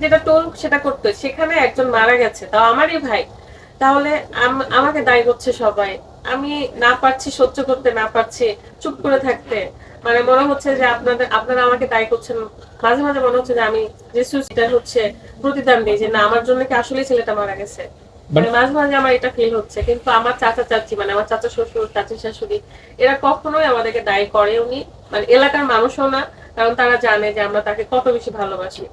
যেটা টোল সেটা করতে সেখানে একজন মারা গেছে তাও আমারই ভাই। তাহলে আম- আমাকে দায়ী করছে সবাই। আমি না পারছি সহ্য করতে না পারছি চুপ করে থাকতে। মানে মনে হচ্ছে যে আপনাদের আপনারা আমাকে দায়ী করছেন। মাঝে মাঝে মনে হচ্ছে যে আমি যে সুইসাইড হচ্ছে প্রতিদান দিই যে না আমার জন্য কি আসলে ছেলেটা মারা গেছে। মানে মাঝে মাঝে আমার এটা ফিল হচ্ছে। কিন্তু আমার চাচা চাচি মানে আমার চাচা শ্বশুর চাচি শাশুড়ি এরা কখনোই আমাদেরকে দায়ী করে উনি মানে এলাকার মানুষও না কারণ তারা জানে যে আমরা তাকে কত বেশি ভালোবাসি।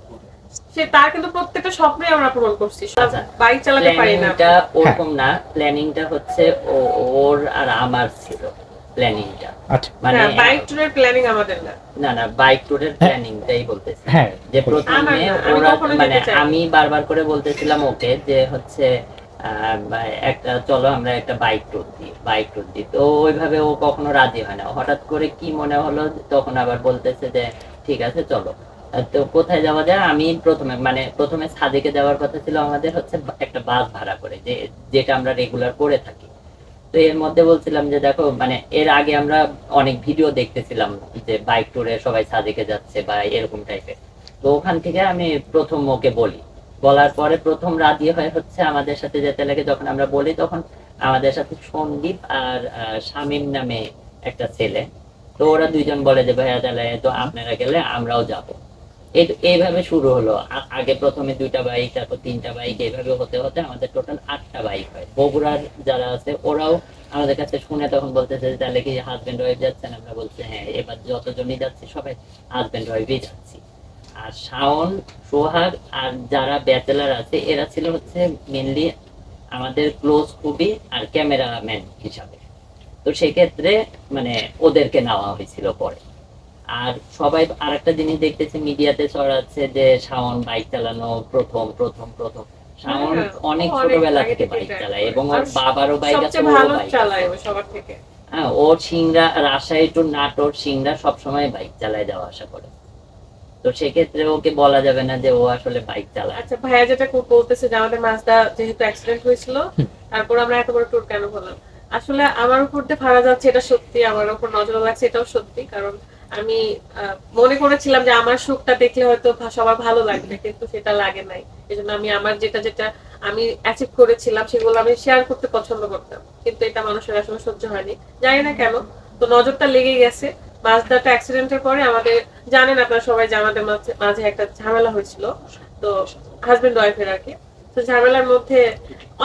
সে তার কিন্তু প্রত্যেকটা স্বপ্নই আমরা পূরণ করছি। বাইক চালাতে পারি না। প্ল্যানিংটা ওরকম না প্ল্যানিংটা হচ্ছে ওর আর আমার ছিল প্ল্যানিংটা আচ্ছা। মানে হ্যাঁ বাইক ট্যুরের প্ল্যানিং আমাদের না। না না বাইক ট্যুরের প্ল্যানিংটাই বলতেছি। হ্যাঁ যে প্রথমে আমার আমি ওরা মানে আমি বারবার করে বলতেছিলাম ওকে যে হচ্ছে আহ, একটা চলো আমরা একটা বাইক ট্যুর দিই বাইক ট্যুর দিই। তো ওইভাবে ও কখনো রাজি হয় না। হঠাৎ করে কি মনে হলো তখন আবার বলতেছে যে ঠিক আছে চলো। তো কোথায় যাওয়া যায়? আমি প্রথমে মানে প্রথমে সাদিকে যাওয়ার কথা ছিল আমাদের হচ্ছে একটা বাস ভাড়া করে, যে, যেটা আমরা রেগুলার করে থাকি। তো এর মধ্যে বলছিলাম যে, দেখো মানে এর আগে আমরা অনেক ভিডিও দেখতেছিলাম যে বাইক ট্যুরে সবাই সাদিকে যাচ্ছে বা এরকম টাইপের তো ওখান থেকে আমি প্রথম ওকে বলি। বলার পরে প্রথম রাজি হয় হচ্ছে আমাদের সাথে যেতে লাগে। যখন আমরা বলি, তখন আমাদের সাথে সন্দীপ আর শামীম নামে একটা ছেলে। তো ওরা দুইজন বলে যে, ভাইয়া তাহলে তো আপনারা গেলে আমরাও যাব। এইভাবে শুরু হলো। আগে প্রথমে দুইটা বাইক তারপর তিনটা বাইক এইভাবে হতে হতে আমাদের টোটাল আটটা বাইক হয়। বগুড়ার যারা আছে, ওরাও আমাদের কাছে শুনে তখন বলতেছে যে, তাহলে কি হাজবেন্ড ওয়াইফ যাচ্ছেন? আমরা বলছি হ্যাঁ এবার যতজনই যাচ্ছি, সবাই হাজবেন্ড ওয়াইফই যাচ্ছি। আর শাওন, সোহাগ আর যারা ব্যাচেলার আছে, এরা ছিল হচ্ছে মেনলি আমাদের ক্লোজ খুবই আর ক্যামেরাম্যান হিসাবে। তো সেক্ষেত্রে মানে ওদেরকে নেওয়া হয়েছিল পরে। আর সবাই আরেকটা জিনিস দেখতেছে মিডিয়াতে ছড়াচ্ছে যে শাওন বাইক চালানো প্রথম প্রথম প্রথম। শাওন হ্যাঁ, অনেক ছোটবেলা থেকে বাইক চালায় এবং ওর বাবারও বাইক আছে ওরও ভালো বাইক চালায় সবার থেকে। হ্যাঁ ও সিংড়া রাজশাহী টু নাটোর সিংড়া সবসময় বাইক চালায় যাওয়া আসা করে। তো সেক্ষেত্রে ওকে বলা যাবে না যে ও আসলে বাইক চালায়। আচ্ছা ভাইয়া যেটা বলতেছে যে আমাদের মাজদা যেহেতু অ্যাক্সিডেন্ট হয়েছিল তারপর আমরা এত বড় ট্যুর কেন হলাম? আসলে আমার উপর দিয়ে ভাড়া যাচ্ছে এটা সত্যি। আমার উপর নজর লাগছে এটাও সত্যি। কারণ আমি মনে করেছিলাম যে আমার সুখটা দেখলে হয়তো সবার ভালো লাগবে, কিন্তু সেটা লাগে নাই। এই জন্য আমি আমার যেটা যেটা আমি অ্যাচিভ করেছিলাম, সেগুলো আমি শেয়ার করতে পছন্দ করতাম। কিন্তু এটা মানুষের আসলে সহ্য হয়নি। জানি না কেন, তো নজরটা লেগে গেছে। মাজদাটা অ্যাক্সিডেন্টের পরে আমাদের, জানেন আপনারা সবাই যে আমাদের মাঝে মাঝে একটা ঝামেলা হয়েছিল। তো হাজবেন্ড ওয়াইফের আর কি। তো ঝামেলার মধ্যে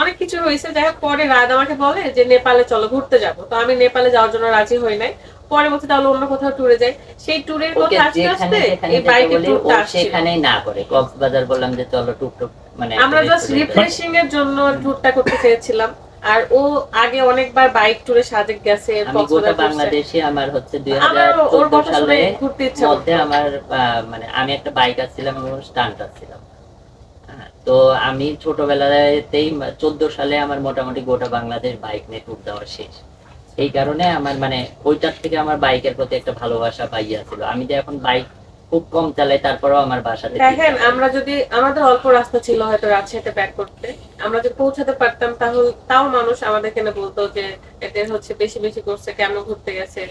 অনেক কিছু হয়েছে। যাই হোক, পরে রাত আমাকে বলে যে, নেপালে চলো, ঘুরতে যাব। তো আমি নেপালে যাওয়ার জন্য রাজি হই নাই। পরে বলছে তাহলে অন্য কোথাও ট্যুরে যাই। সেই ট্যুরের কথা আসতে যেখানে আসতে এই ও ট্যুরটা সেখানেই না করে। কক্সবাজার বললাম যে চলো টুকটুক মানে আমরা জাস্ট রিফ্রেশিং এর জন্য ট্যুরটা করতে চেয়েছিলাম। আর ও আগে অনেকবার বাইক ট্যুরে সাজেক গেছে আমি গোটা বাংলাদেশে আমার হচ্ছে দুই আমার হাজার ওর চোদ্দ কথা শুনে সালে ঘুরতে ইচ্ছা মধ্যে আমার মানে আমি একটা বাইক আসছিলাম এবং স্টান্ট আসছিলাম। হ্যাঁ, তো আমি ছোটবেলাতেই চোদ্দ সালে আমার মোটামুটি গোটা বাংলাদেশ বাইক নিয়ে ট্যুর দেওয়া শেষ। এই কারণে আমার মানে ওইটার থেকে আমার বাইকের প্রতি একটা ভালোবাসা পাইয়া ছিল। আমি যে এখন বাইক খুব কম চালাই, তারপরেও আমার বাসাতে দেখেন, আমরা যদি, আমাদের অল্প রাস্তা ছিল হয়তো রাজশাহীতে ব্যাক করতে। আমরা যদি পৌঁছাতে পারতাম, তাহলে, তাও মানুষ আমাদের কেন বলতো যে, এদের হচ্ছে বেশি বেশি করছে, কেন ঘুরতে গেছে?